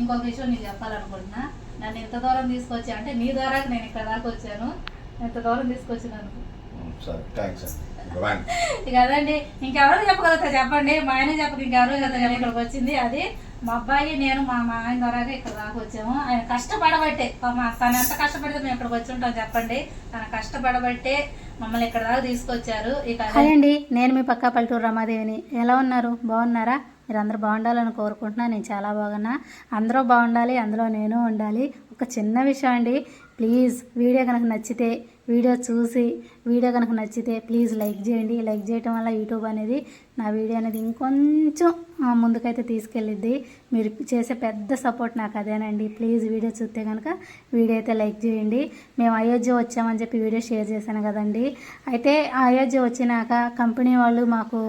ఇంకొక విషయం నేను చెప్పాలనుకుంటున్నా. నన్ను ఇంత దూరం తీసుకొచ్చి అంటే నీ ద్వారా నేను ఇక్కడ దాకా వచ్చాను. ఇంత దూరం తీసుకొచ్చినందుకు. అండి ఇంకా అదండి. ఇంకెవరు చెప్పగలుగుతా చెప్పండి. మా ఆయన చెప్పక ఇంకెవరు కదా ఇక్కడికి వచ్చింది. అది మా అబ్బాయి నేను మా మా ఆయన ద్వారా ఇక్కడ దాకా వచ్చాము. ఆయన కష్టపడబట్టే. తను ఎంత కష్టపడితే మేము ఇక్కడికి వచ్చి ఉంటాం చెప్పండి. తన కష్టపడబట్టే మమ్మల్ని ఇక్కడ దాకా తీసుకొచ్చారు. ఇక హాయ్ అండి. నేను మీ పక్కా పల్లెటూరు రమాదేవిని. ఎలా ఉన్నారు? బాగున్నారా? మీరు అందరూ బాగుండాలని కోరుకుంటున్నాను నేను చాలా బాగున్నా. అందరూ బాగుండాలి అందులో నేను ఉండాలి. ఒక చిన్న విషయం అండి. ప్లీజ్ వీడియో కనుక నచ్చితే వీడియో చూసి వీడియో కనుక నచ్చితే ప్లీజ్ లైక్ చేయండి. లైక్ చేయటం వల్ల యూట్యూబ్ అనేది నా వీడియో అనేది ఇంకొంచెం ముందుకైతే తీసుకెళ్ళిద్ది. మీరు చేసే పెద్ద సపోర్ట్ నాకు అదేనండి. ప్లీజ్ వీడియో చూస్తే కనుక వీడియో అయితే లైక్ చేయండి. మేము అయోధ్య వచ్చామని చెప్పి వీడియో షేర్ చేశాను కదండి. అయితే అయోధ్య వచ్చినాక కంపెనీ వాళ్ళు మాకు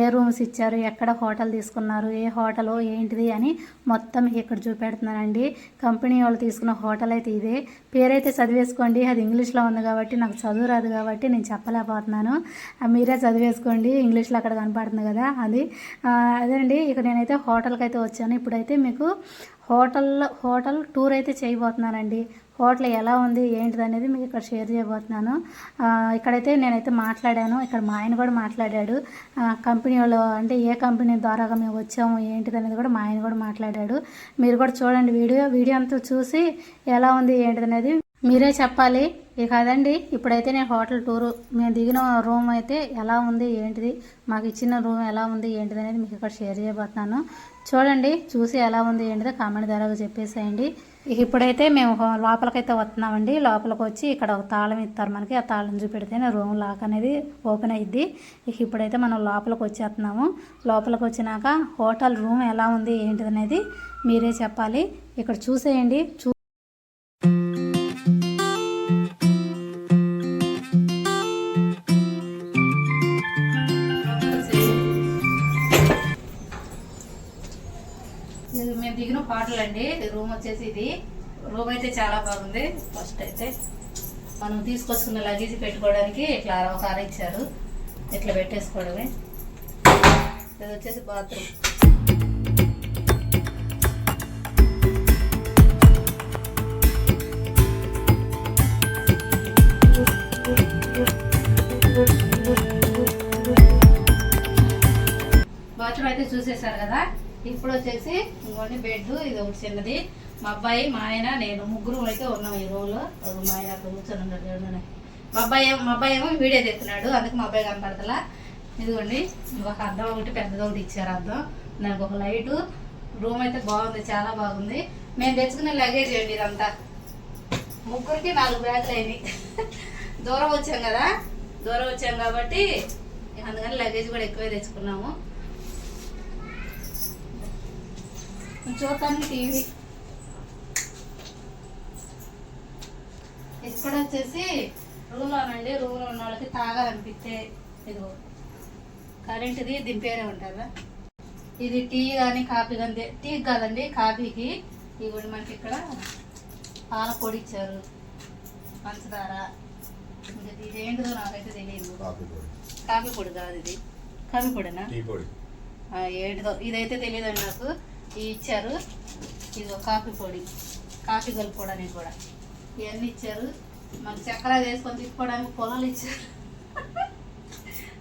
ఏ రూమ్స్ ఇచ్చారు ఎక్కడ హోటల్ తీసుకున్నారు ఏ హోటల్ ఏంటిది అని మొత్తం ఇక్కడ చూపెడుతున్నానండి. కంపెనీ వాళ్ళు తీసుకున్న హోటల్ అయితే ఇదే. పేరైతే చదివేసుకోండి. అది ఇంగ్లీష్లో ఉంది కాబట్టి నాకు చదువు రాదు కాబట్టి నేను చెప్పలేకపోతున్నాను. ఆ మీరే చదివేసుకోండి. ఇంగ్లీష్లో అక్కడ కనపడుతుంది కదా అది. ఆ, అదేండి ఇక నేనైతే హోటల్కి అయితే వచ్చాను. ఇప్పుడైతే మీకు హోటల్ హోటల్ టూర్ అయితే చేయబోతున్నానండి. హోటల్ ఎలా ఉంది ఏంటిది అనేది మీకు ఇక్కడ షేర్ చేయబోతున్నాను. ఇక్కడైతే నేనైతే మాట్లాడాను. ఇక్కడ మా ఆయన కూడా మాట్లాడాడు. కంపెనీ వాళ్ళు అంటే ఏ కంపెనీ ద్వారాగా మేము వచ్చాము ఏంటిది అనేది కూడా మా ఆయన కూడా మాట్లాడాడు. మీరు కూడా చూడండి వీడియో. వీడియో అంతా చూసి ఎలా ఉంది ఏంటిది అనేది మీరే చెప్పాలి. ఇక అదండి ఇప్పుడైతే నేను హోటల్ టూరు మేము దిగిన రూమ్ అయితే ఎలా ఉంది ఏంటిది మాకు ఇచ్చిన రూమ్ ఎలా ఉంది ఏంటిది అనేది మీకు ఇక్కడ షేర్ చేయబోతున్నాను. చూడండి చూసి ఎలా ఉంది ఏంటిదో కామెంట్ ద్వారా చెప్పేసేయండి. ఇక ఇప్పుడైతే మేము లోపలికైతే వస్తున్నామండి. లోపలికి వచ్చి ఇక్కడ ఒక తాళం ఇస్తారు మనకి ఆ తాళం చూపెడితేనే రూమ్ లాక్ అనేది ఓపెన్ అయ్యిద్ది ఇక ఇప్పుడైతే మనం లోపలికి వచ్చేస్తున్నాము. లోపలికి వచ్చినాక హోటల్ రూమ్ ఎలా ఉంది ఏంటిది అనేది మీరే చెప్పాలి. ఇక్కడ చూసేయండి చూ అండి రూమ్ వచ్చేసి ఇది. రూమ్ అయితే చాలా బాగుంది. ఫస్ట్ అయితే మనం తీసుకొచ్చుకున్న లగేజ్ పెట్టుకోవడానికి ఇట్లా ఒక అర ఇచ్చారు. ఇట్లా పెట్టేసుకోవడమే. ఇది వచ్చేసి బాత్రూమ్. బాత్రూమ్ అయితే చూసేసారు కదా? ఇప్పుడు వచ్చేసి ఇంకోటి బెడ్ ఇది ఒకటి చిన్నది. మా అబ్బాయి మా ఆయన నేను ముగ్గురు అయితే ఉన్నాం ఈ రూమ్లో మా ఆయన అక్కడ కూర్చొని ఉన్నాడు మా అబ్బాయి ఏమో- మా అబ్బాయి ఏమో వీడియో తెస్తున్నాడు. అందుకు మా అబ్బాయి కనపడతలా. ఇదిగోండి ఒక అద్దం ఒకటి పెద్దది ఒకటి ఇచ్చారు అద్దం. దానికి ఒక లైటు రూమ్ అయితే బాగుంది చాలా బాగుంది. మేము తెచ్చుకునే లగేజ్ అండి ఇదంతా. ముగ్గురికి నాలుగు బ్యాగులు అయినాయి. దూరం వచ్చాం కదా. దూరం వచ్చాం కాబట్టి అందుకని లగేజ్ కూడా ఎక్కువే తెచ్చుకున్నాము. చూద్దాం టీవీ. ఇక్కడ వచ్చేసి రూమ్లోనండి రూమ్లో ఉన్న వాళ్ళకి తాగాలనిపిస్తే ఇదిగో. కరెంటుది దీని పేరే ఉంటుందా? ఇది టీ కానీ కాఫీ కానీ టీ కాదండి కాఫీకి ఇవి మనకి ఇక్కడ పాల పొడి ఇచ్చారు. పంచదార. ఇది ఏంటిదో నాకైతే తెలియదు. కాఫీ పొడి. కాదు ఇది. కాఫీ పొడినా? ఏంటిదో. ఇదైతే తెలియదండి నాకు. ఇచ్చారు. ఇది ఒక కాఫీ పొడి. కాఫీ కలుపుకోవడానికి కూడా. ఇవన్నీ ఇచ్చారు. మన చక్కెర వేసుకొని తిప్పుకోవడానికి పొలాలు ఇచ్చారు.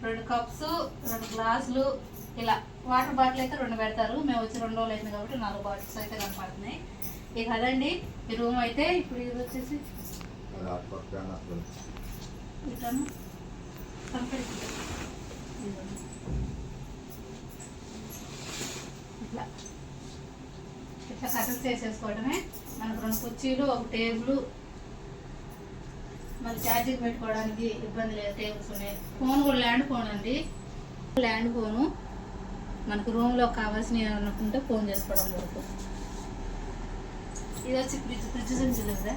రెండు కప్స్ రెండు గ్లాసులు. ఇలా వాటర్ బాటిల్ అయితే రెండు పెడతారు. మేము వచ్చి రెండు రోజులు అయింది కాబట్టి నాలుగు బాటిల్స్ అయితే కనపడుతున్నాయి. ఇక అదండి. ఈ రూమ్ అయితే ఇప్పుడు ఇది వచ్చేసి. ఇట్లాను? కనపడుతుంది ఇదిగోండి. ఇట్లా ఇట్లా చేసేసుకోవటమే. చేసేసుకోవడమే మనకు రెండు కుర్చీలు ఒక టేబుల్. మళ్ళీ ఛార్జింగ్ పెట్టుకోవడానికి ఇబ్బంది లేదు టేబుల్స్ ఉన్నాయి. ఫోన్ కూడా ల్యాండ్ ఫోన్ అండి. Land phone. మనకు రూమ్లో కావాల్సిన అనుకుంటే ఫోన్ చేసుకోవడం వరకు. ఇది వచ్చి ఫ్రిడ్జ్ ఫ్రిడ్జ్ సంచులు కదా.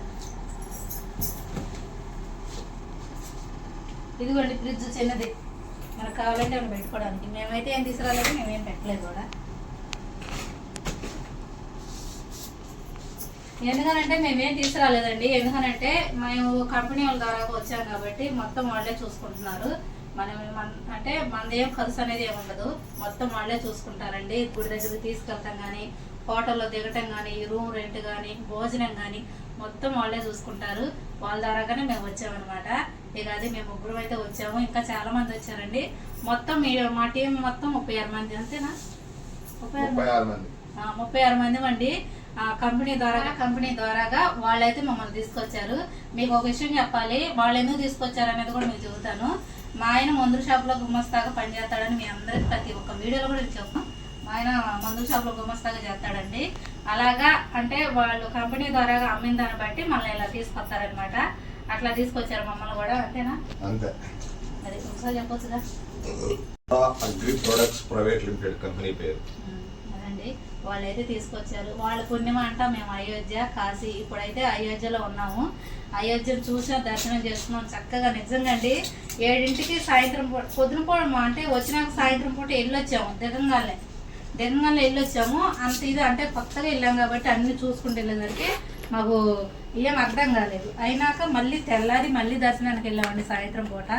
ఇదిగోండి ఫ్రిడ్జ్ చిన్నది. మనకు కావాలంటే అక్కడ పెట్టుకోవడానికి. మేమైతే ఏం తీసుకురాలేదు మేమేం పెట్టలేదు కూడా. ఎందుకనంటే మేమేం తీసుకురాలేదండి. ఎందుకనంటే మేము కంపెనీ వాళ్ళ ద్వారా వచ్చాం కాబట్టి మొత్తం వాళ్ళే చూసుకుంటున్నారు. మనం అంటే మనది ఏం ఖర్చు అనేది ఏమి ఉండదు. మొత్తం వాళ్ళే చూసుకుంటారండి. గుడి దగ్గరికి తీసుకెళ్తాం కానీ హోటల్లో దిగటం కానీ రూమ్ రెంట్ కానీ భోజనం కానీ మొత్తం వాళ్ళే చూసుకుంటారు. వాళ్ళ ద్వారాగానే మేము వచ్చామన్నమాట. ఇక అది మేము ముగ్గురు అయితే వచ్చాము. ఇంకా చాలా మంది వచ్చారండి. మొత్తం మీ మా టీం మొత్తం ముప్పై ఆరు మంది అంతేనా? ముప్పై ఆరు మంది? ముప్పై ఆరు మంది అండి కంపెనీ ద్వారా కంపెనీ ద్వారాగా వాళ్ళైతే మమ్మల్ని తీసుకొచ్చారు. మీకు ఒక విషయం చెప్పాలి వాళ్ళు ఎందుకు తీసుకొచ్చారు అనేది కూడా మీకు చెబుతాను. మా ఆయన మందుల షాప్లో గుమ్మస్తాగా పనిచేస్తాడని మీ అందరికి ప్రతి ఒక్క వీడియోలో కూడా నేను చెప్పాను. మా ఆయన మందుల షాప్లో గుమ్మస్తాగా చేస్తాడండి. అలాగా అంటే వాళ్ళు కంపెనీ ద్వారా అమ్మిన దాన్ని బట్టి మళ్ళీ ఇలా తీసుకొస్తారనమాట అట్లా తీసుకొచ్చారు మమ్మల్ని కూడా అంతేనా? అంతే. అది ఒకసారి చెప్పొచ్చుగా? Agri products private limited company పేరు. ఉమ్, వాళ్ళైతే తీసుకొచ్చారు. వాళ్ళ పుణ్యం అంటాం మేము అయోధ్య కాశీ ఇప్పుడైతే అయోధ్యలో ఉన్నాము. అయోధ్యను చూసిన దర్శనం చేసుకున్నాం. చక్కగా నిజంగా అండి ఏడింటికి సాయంత్రం పూట పొద్దున పూట అంటే వచ్చినాక సాయంత్రం పూట వెళ్ళొచ్చాము దిగంగానే. దిగంగానే వెళ్ళొచ్చాము అంత ఇది అంటే కొత్తగా వెళ్ళాం కాబట్టి అన్ని చూసుకుంటూ వెళ్ళేసరికి మాకు ఏం అర్థం కాలేదు. అయినాక మళ్ళీ తెల్లారి మళ్ళీ దర్శనానికి వెళ్ళామండి సాయంత్రం పూట.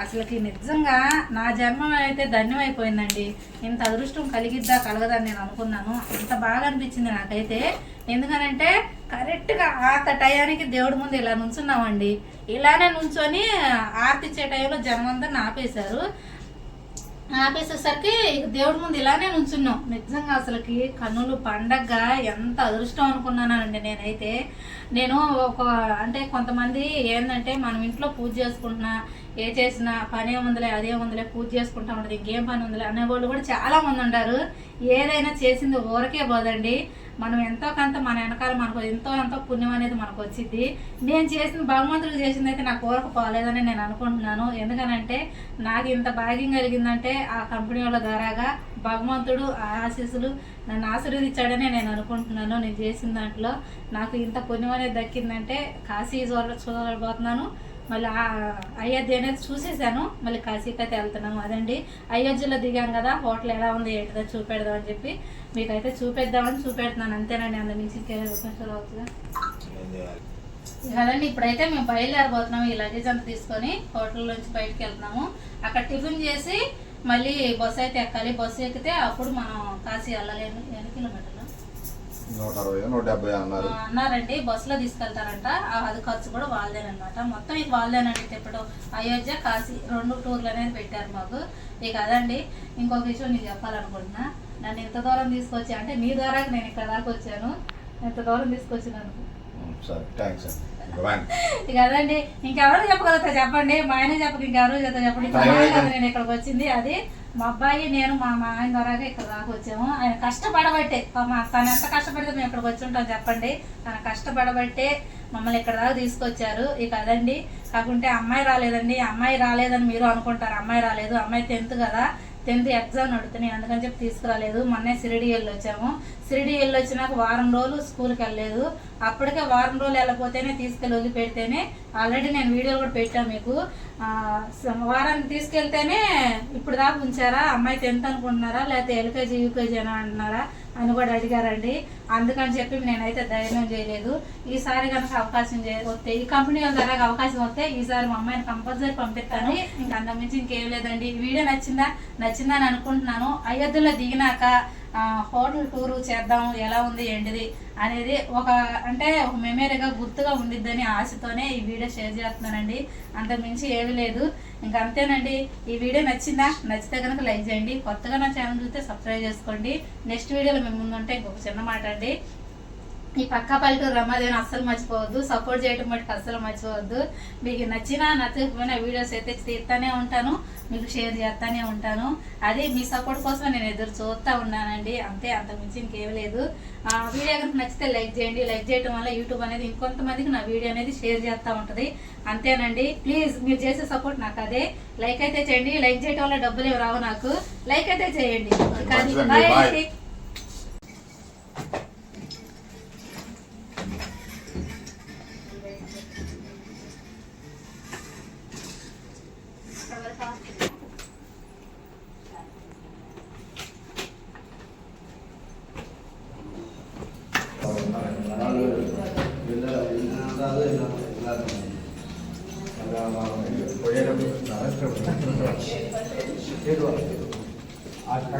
అసలుకి నిజంగా నా జన్మ అయితే ధన్యమైపోయిందండి. ఇంత అదృష్టం కలిగిద్దా కలగదని నేను అనుకున్నాను. అంత బాగా అనిపించింది నాకైతే. ఎందుకనంటే కరెక్ట్గా ఆత టయానికి దేవుడి ముందు ఇలా నుంచున్నామండి. ఇలానే నుంచొని ఆర్తిచ్చే టైంలో జన్మంతా నాపేశారు. ఆపేసేసరికి దేవుడి ముందు ఇలానే నుంచున్నాం. నిజంగా అసలుకి కన్నులు పండగ ఎంత అదృష్టం అనుకున్నానండి నేనైతే. నేను ఒక అంటే కొంతమంది ఏంటంటే మనం ఇంట్లో పూజ చేసుకుంటున్నా ఏ చేసినా పని ఏముందిలే అదే ఉందిలే పూజ చేసుకుంటా ఉండదు ఇంకేం పని ఉందిలే అనేవాళ్ళు కూడా చాలా మంది ఉంటారు ఏదైనా చేసింది ఊరకే పోదండి. మనం ఎంతో కొంత మన వెనకాల మనకు ఎంతో ఎంతో పుణ్యం అనేది మనకు వచ్చింది నేను చేసిన భగవంతుడు చేసింది అయితే నాకు ఊరకు పోలేదని నేను అనుకుంటున్నాను. ఎందుకనంటే నాకు ఇంత భాగ్యం కలిగిందంటే ఆ కంపెనీ వాళ్ళ ద్వారాగా భగవంతుడు ఆ ఆశీస్సులు నన్ను ఆశీర్వదించాడనే నేను అనుకుంటున్నాను. నేను చేసిన దాంట్లో నాకు ఇంత పుణ్యం అనేది దక్కిందంటే కాశీ చూడ చూడబోతున్నాను. మళ్ళీ అయోధ్య అనేది చూసేసాను. మళ్ళీ కాశీకి అయితే వెళ్తున్నాము. అదండి. అయోధ్యలో దిగాం కదా. హోటల్ ఎలా ఉంది ఏంటిదో చూపెడదాం అని చెప్పి మీకైతే చూపెడదామని చూపెడుతున్నాను. అంతేనండి. అంత మించి ఇంకేం అవుతుందా? కదండి. ఇప్పుడైతే మేము బయలుదేరబోతున్నాము ఈ లగేజ్ అంతా తీసుకొని హోటల్ నుంచి బయటకు వెళ్తున్నాము. అక్కడ టిఫిన్ చేసి మళ్ళీ బస్సు అయితే ఎక్కాలి. బస్సు ఎక్కితే అప్పుడు మనం కాశీ వెళ్ళాలి ఎన్ని కిలోమీటర్లు? నూట అరవై నూట డెబ్బై అన్నారు అన్నారండి. బస్సులో తీసుకెళ్తారంట. ఆ, అది ఖర్చు కూడా వాళ్ళదేనమాట. మొత్తం ఇది వాళ్ళదేనండి ఇప్పుడు అయోధ్య కాశీ రెండు టూర్లు అనేది పెట్టారు మాకు. ఇక అదండి. ఇంకొక విషయం నేను చెప్పాలనుకుంటున్నా. నన్ను ఇంత దూరం తీసుకొచ్చి అంటే మీ ద్వారా నేను ఇక్కడ దాకా వచ్చాను. ఇంత దూరం తీసుకొచ్చినందుకు. సరే. థ్యాంక్స్ అండి అదండి. ఇంకెవరు చెప్పగలుగుతా చెప్పండి. మా ఆయన చెప్పక ఇంకెవరు చెప్తా చెప్పండి. నేను ఇక్కడికి వచ్చింది. అది మా అబ్బాయి నేను మా మా ఆయన ద్వారా ఇక్కడ దాకా వచ్చాము. ఆయన కష్టపడబట్టే. తను ఎంత కష్టపడితే మేము ఇక్కడికి వచ్చి ఉంటాం చెప్పండి. తన కష్టపడబట్టే మమ్మల్ని ఇక్కడ దాకా తీసుకొచ్చారు. ఇక అదండి. కాకుంటే అమ్మాయి రాలేదండి. అమ్మాయి రాలేదని మీరు అనుకుంటారు. అమ్మాయి రాలేదు. అమ్మాయి టెన్త్ కదా. టెన్త్ ఎగ్జామ్ నడుతున్నాయి. అందుకని చెప్పి తీసుకురాలేదు. మొన్నే సిరిడి వెళ్ళి వచ్చాము. సిరిడి వెళ్ళి వచ్చినాక వారం రోజులు స్కూల్కి వెళ్ళలేదు. అప్పటికే వారం రోజులు వెళ్ళకపోతేనే తీసుకెళ్ళి వదిలిపెడితేనే ఆల్రెడీ నేను వీడియోలు కూడా పెట్టాను మీకు. వారాన్ని తీసుకెళ్తేనే ఇప్పుడు దాకా ఉంచారా? అమ్మాయి టెన్త్ అనుకుంటున్నారా? లేకపోతే ఎల్కేజీ యూకేజీ అని అంటున్నారా? అని కూడా అడిగారండి. అందుకని చెప్పి నేనైతే ధైర్యం చేయలేదు. ఈసారి కనుక అవకాశం వస్తే ఈ కంపెనీ వాళ్ళ ద్వారా అవకాశం వస్తే ఈసారి మా అమ్మాయిని కంపల్సరీ పంపిస్తాను. ఇంకా అంతమించి ఇంకేం లేదండి. వీడియో నచ్చిందా? అని అనుకుంటున్నాను. అయోధ్యలో దిగినాక హోటల్ టూరు చేద్దాం ఎలా ఉంది ఏంటిది అనేది ఒక అంటే ఒక మెమరీగా గుర్తుగా ఉండిద్దని ఆశతోనే ఈ వీడియో షేర్ చేస్తున్నానండి. అంత మించి ఏమీ లేదు. ఇంకా అంతేనండి. ఈ వీడియో నచ్చిందా? నచ్చితే కనుక లైక్ చేయండి. కొత్తగా నా ఛానల్ చూస్తే సబ్స్క్రైబ్ చేసుకోండి. నెక్స్ట్ వీడియోలో మేము ముందుంటే ఇంకొక చిన్న మాట అండి. ఈ పక్క పల్లెటూరు రమాదేవిని అస్సలు మర్చిపోవద్దు. సపోర్ట్ చేయడం మటుకు అస్సలు మర్చిపోవద్దు. మీకు నచ్చినా నచ్చకపోయినా వీడియోస్ అయితే తీస్తానే ఉంటాను. మీకు షేర్ చేస్తానే ఉంటాను. అది మీ సపోర్ట్ కోసం నేను ఎదురు చూస్తూ ఉన్నానండి. అంతే అంత మించి ఇంకేం లేదు. ఆ వీడియో కనుక నచ్చితే లైక్ చేయండి. లైక్ చేయడం వల్ల యూట్యూబ్ అనేది ఇంకొంతమందికి నా వీడియో అనేది షేర్ చేస్తూ ఉంటుంది. అంతేనండి. ప్లీజ్ మీరు చేసే సపోర్ట్ నాకు అదే. లైక్ అయితే చేయండి. లైక్ చేయడం వల్ల డబ్బులు ఏమి రావు నాకు. లైక్ అయితే చేయండి. కానీ Eduardo.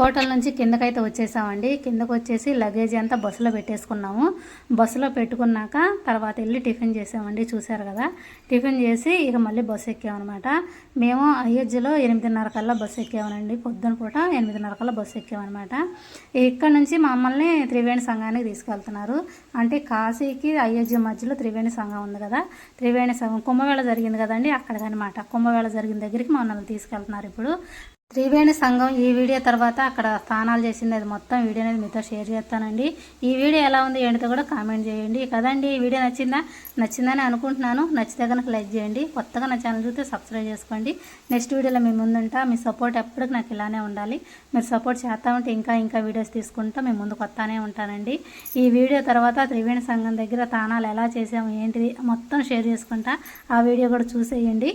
హోటల్ నుంచి కిందకైతే వచ్చేసామండి. కిందకు వచ్చేసి లగేజ్ అంతా బస్సులో పెట్టేసుకున్నాము. బస్సులో పెట్టుకున్నాక తర్వాత వెళ్ళి టిఫిన్ చేసామండి చూశారు కదా. టిఫిన్ చేసి ఇక మళ్ళీ బస్సు ఎక్కామన్నమాట. మేము అయోధ్యలో ఎనిమిదిన్నర కల్లా బస్సు ఎక్కామనండి. పొద్దున పూట ఎనిమిదిన్నర కల్లా బస్సు ఎక్కామన్నమాట. ఇక్కడ నుంచి మమ్మల్ని త్రివేణి సంఘానికి తీసుకెళ్తున్నారు. అంటే కాశీకి అయోధ్య మధ్యలో త్రివేణి సంఘం ఉంది కదా. త్రివేణి సంఘం కుంభమేళ జరిగింది కదండి అక్కడికనమాట కుంభమేళ జరిగిన దగ్గరికి మమ్మల్ని తీసుకెళ్తున్నారు ఇప్పుడు. త్రివేణి సంఘం ఈ వీడియో తర్వాత అక్కడ స్నానాలు చేసింది అది మొత్తం వీడియో అనేది మీతో షేర్ చేస్తానండి. ఈ వీడియో ఎలా ఉంది ఏంటో కూడా కామెంట్ చేయండి. కదండి ఈ వీడియో నచ్చిందా? నచ్చిందని అనుకుంటున్నాను. నచ్చితే కనుక లైక్ చేయండి. కొత్తగా నా ఛానల్ చూస్తే సబ్స్క్రైబ్ చేసుకోండి. నెక్స్ట్ వీడియోలో మీ ముందుంటా మీ సపోర్ట్ ఎప్పటికి నాకు ఇలానే ఉండాలి. మీరు సపోర్ట్ చేస్తా ఉంటే ఇంకా ఇంకా వీడియోస్ తీసుకుంటా మీ ముందుకు వస్తానే ఉంటానండి. ఈ వీడియో తర్వాత త్రివేణి సంఘం దగ్గర తానాలు ఎలా చేసాము ఏంటిది మొత్తం షేర్ చేసుకుంటా. ఆ వీడియో కూడా చూసేయండి.